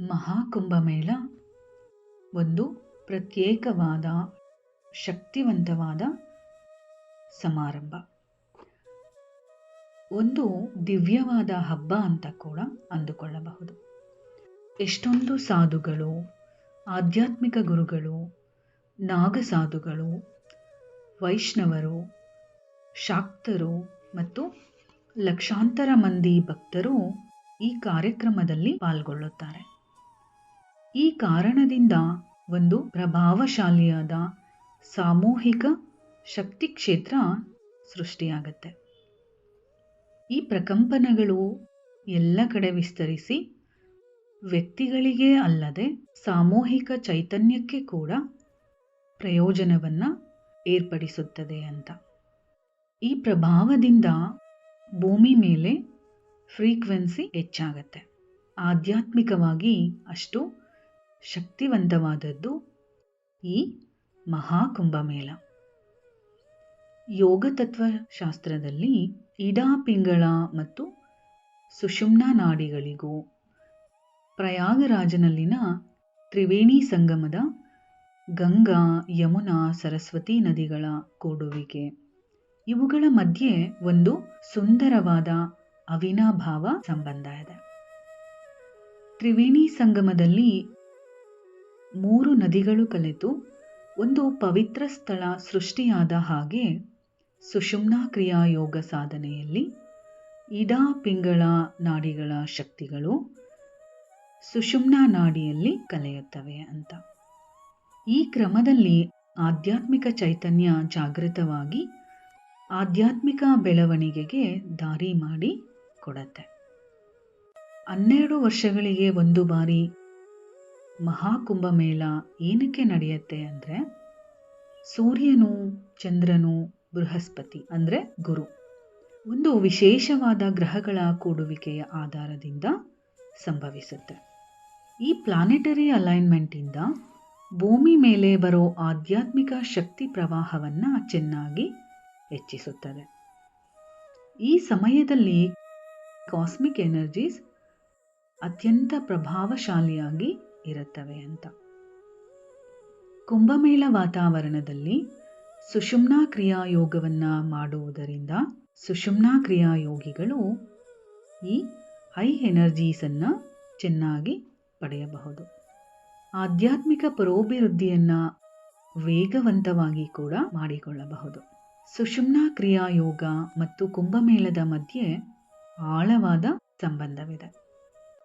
ಮಹಾಕುಂಭಮೇಳ. ಒಂದು ಪ್ರತ್ಯೇಕವಾದ, ಶಕ್ತಿವಂತವಾದ ಸಮಾರಂಭ. ಒಂದು ದಿವ್ಯವಾದ ಹಬ್ಬ ಅಂತ ಕೂಡ ಅಂದುಕೊಳ್ಳಬಹುದು. ಎಷ್ಟೊಂದು ಸಾಧುಗಳು, ಆಧ್ಯಾತ್ಮಿಕ ಗುರುಗಳು, ನಾಗಸಾಧುಗಳು, ವೈಷ್ಣವರು, ಶಾಕ್ತರು ಮತ್ತು ಲಕ್ಷಾಂತರ ಮಂದಿ ಭಕ್ತರು ಈ ಕಾರ್ಯಕ್ರಮದಲ್ಲಿ ಪಾಲ್ಗೊಳ್ಳುತ್ತಾರೆ. ಈ ಕಾರಣದಿಂದ ಒಂದು ಪ್ರಭಾವಶಾಲಿಯಾದ ಸಾಮೂಹಿಕ ಶಕ್ತಿ ಕ್ಷೇತ್ರ ಸೃಷ್ಟಿಯಾಗತ್ತೆ. ಈ ಪ್ರಕಂಪನಗಳು ಎಲ್ಲ ಕಡೆ ವಿಸ್ತರಿಸಿ ವ್ಯಕ್ತಿಗಳಿಗೆ ಅಲ್ಲದೆ ಸಾಮೂಹಿಕ ಚೈತನ್ಯಕ್ಕೆ ಕೂಡ ಪ್ರಯೋಜನವನ್ನು ಏರ್ಪಡಿಸುತ್ತದೆ ಅಂತ. ಈ ಪ್ರಭಾವದಿಂದ ಭೂಮಿ ಮೇಲೆ ಫ್ರೀಕ್ವೆನ್ಸಿ ಹೆಚ್ಚಾಗತ್ತೆ. ಆಧ್ಯಾತ್ಮಿಕವಾಗಿ ಅಷ್ಟು ಶಕ್ತಿವಂತವಾದದ್ದು ಈ ಮಹಾಕುಂಭಮೇಳ. ಯೋಗ ತತ್ವಶಾಸ್ತ್ರದಲ್ಲಿ ಇಡಾ ಪಿಂಗಳ ಮತ್ತು ಸುಷುಮ್ನ ನಾಡಿಗಳಿಗೂ ಪ್ರಯಾಗರಾಜನಲ್ಲಿನ ತ್ರಿವೇಣಿ ಸಂಗಮದ ಗಂಗಾ, ಯಮುನಾ, ಸರಸ್ವತಿ ನದಿಗಳ ಕೂಡುವಿಕೆ. ಇವುಗಳ ಮಧ್ಯೆ ಒಂದು ಸುಂದರವಾದ ಅವಿನಾಭಾವ ಸಂಬಂಧ ಇದೆ. ತ್ರಿವೇಣಿ ಸಂಗಮದಲ್ಲಿ ಮೂರು ನದಿಗಳು ಕಲೆತು ಒಂದು ಪವಿತ್ರ ಸ್ಥಳ ಸೃಷ್ಟಿಯಾದ ಹಾಗೆ ಸುಷುಮ್ನಾ ಕ್ರಿಯಾ ಯೋಗ ಸಾಧನೆಯಲ್ಲಿ ಇಡಾ ಪಿಂಗಳ ನಾಡಿಗಳ ಶಕ್ತಿಗಳು ಸುಷುಮ್ನಾ ನಾಡಿಯಲ್ಲಿ ಕಲೆಯುತ್ತವೆ ಅಂತ. ಈ ಕ್ರಮದಲ್ಲಿ ಆಧ್ಯಾತ್ಮಿಕ ಚೈತನ್ಯ ಜಾಗೃತವಾಗಿ ಆಧ್ಯಾತ್ಮಿಕ ಬೆಳವಣಿಗೆಗೆ ದಾರಿ ಮಾಡಿ ಕೊಡತ್ತೆ. ಹನ್ನೆರಡು ವರ್ಷಗಳಿಗೆ ಒಂದು ಬಾರಿ ಮಹಾಕುಂಭಮೇಳ ಏನಕ್ಕೆ ನಡೆಯುತ್ತೆ ಅಂದರೆ ಸೂರ್ಯನು, ಚಂದ್ರನು, ಬೃಹಸ್ಪತಿ ಅಂದರೆ ಗುರು. ಒಂದು ವಿಶೇಷವಾದ ಗ್ರಹಗಳ ಕೂಡುವಿಕೆಯ ಆಧಾರದಿಂದ ಸಂಭವಿಸುತ್ತೆ. ಈ ಪ್ಲಾನೆಟರಿ ಅಲೈನ್ಮೆಂಟಿಂದ ಭೂಮಿ ಮೇಲೆ ಬರೋ ಆಧ್ಯಾತ್ಮಿಕ ಶಕ್ತಿ ಪ್ರವಾಹವನ್ನು ಚೆನ್ನಾಗಿ ಹೆಚ್ಚಿಸುತ್ತದೆ. ಈ ಸಮಯದಲ್ಲಿ ಕಾಸ್ಮಿಕ್ ಎನರ್ಜೀಸ್ ಅತ್ಯಂತ ಪ್ರಭಾವಶಾಲಿಯಾಗಿ ಇರುತ್ತವೆ ಅಂತ. ಕುಂಭಮೇಳ ವಾತಾವರಣದಲ್ಲಿ ಸುಷುಮ್ನಾ ಕ್ರಿಯಾಯೋಗವನ್ನು ಮಾಡುವುದರಿಂದ ಸುಷುಮ್ನಾ ಕ್ರಿಯಾಯೋಗಿಗಳು ಈ ಹೈ ಎನರ್ಜೀಸನ್ನು ಚೆನ್ನಾಗಿ ಪಡೆಯಬಹುದು. ಆಧ್ಯಾತ್ಮಿಕ ಪರೋಭಿವೃದ್ಧಿಯನ್ನು ವೇಗವಂತವಾಗಿ ಕೂಡ ಮಾಡಿಕೊಳ್ಳಬಹುದು. ಸುಷುಮ್ನಾ ಕ್ರಿಯಾಯೋಗ ಮತ್ತು ಕುಂಭಮೇಳದ ಮಧ್ಯೆ ಆಳವಾದ ಸಂಬಂಧವಿದೆ.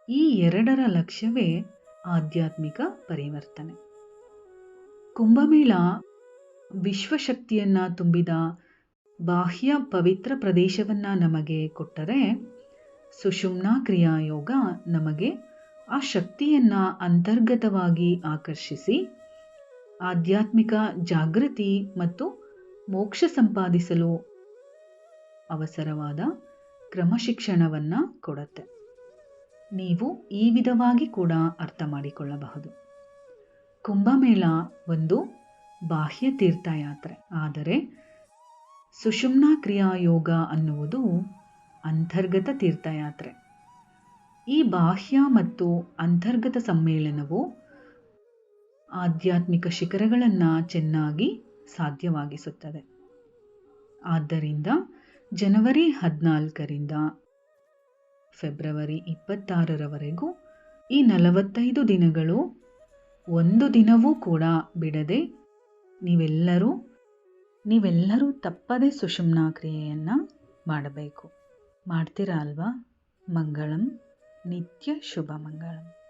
ಈ ಎರಡರ ಲಕ್ಷ್ಯವೇ ಆಧ್ಯಾತ್ಮಿಕ ಪರಿವರ್ತನೆ. ಕುಂಭಮೇಳ ವಿಶ್ವಶಕ್ತಿಯನ್ನ ತುಂಬಿದ ಬಾಹ್ಯ ಪವಿತ್ರ ಪ್ರದೇಶವನ್ನ ನಮಗೆ ಕೊಟ್ಟರೆ ಸುಷುಮ್ನಾ ಕ್ರಿಯಾಯೋಗ ನಮಗೆ ಆ ಶಕ್ತಿಯನ್ನ ಅಂತರ್ಗತವಾಗಿ ಆಕರ್ಷಿಸಿ ಆಧ್ಯಾತ್ಮಿಕ ಜಾಗೃತಿ ಮತ್ತು ಮೋಕ್ಷ ಸಂಪಾದಿಸಲು ಅವಸರವಾದ ಕ್ರಮಶಿಕ್ಷಣವನ್ನು ಕೊಡುತ್ತೆ. ನೀವು ಈ ವಿಧವಾಗಿ ಕೂಡ ಅರ್ಥ ಮಾಡಿಕೊಳ್ಳಬಹುದು. ಕುಂಭಮೇಳ ಒಂದು ಬಾಹ್ಯ ತೀರ್ಥಯಾತ್ರೆ. ಆದರೆ ಸುಷುಮ್ನ ಕ್ರಿಯಾಯೋಗ ಅನ್ನುವುದು ಅಂತರ್ಗತ ತೀರ್ಥಯಾತ್ರೆ. ಈ ಬಾಹ್ಯ ಮತ್ತು ಅಂತರ್ಗತ ಸಮ್ಮೇಳನವು ಆಧ್ಯಾತ್ಮಿಕ ಶಿಖರಗಳನ್ನು ಚೆನ್ನಾಗಿ ಸಾಧ್ಯವಾಗಿಸುತ್ತದೆ. ಆದ್ದರಿಂದ ಜನವರಿ ಹದಿನಾಲ್ಕರಿಂದ ಫೆಬ್ರವರಿ ಇಪ್ಪತ್ತಾರರವರೆಗೂ ಈ ನಲವತ್ತೈದು ದಿನಗಳು ಒಂದು ದಿನವೂ ಕೂಡ ಬಿಡದೆ ನೀವೆಲ್ಲರೂ ನೀವೆಲ್ಲರೂ ತಪ್ಪದೆ ಸುಷುಮ್ನಾ ಕ್ರಿಯೆಯನ್ನು ಮಾಡಬೇಕು. ಮಾಡ್ತೀರಾ ಅಲ್ವಾ? ಮಂಗಳಂ. ನಿತ್ಯ ಶುಭ ಮಂಗಳಂ.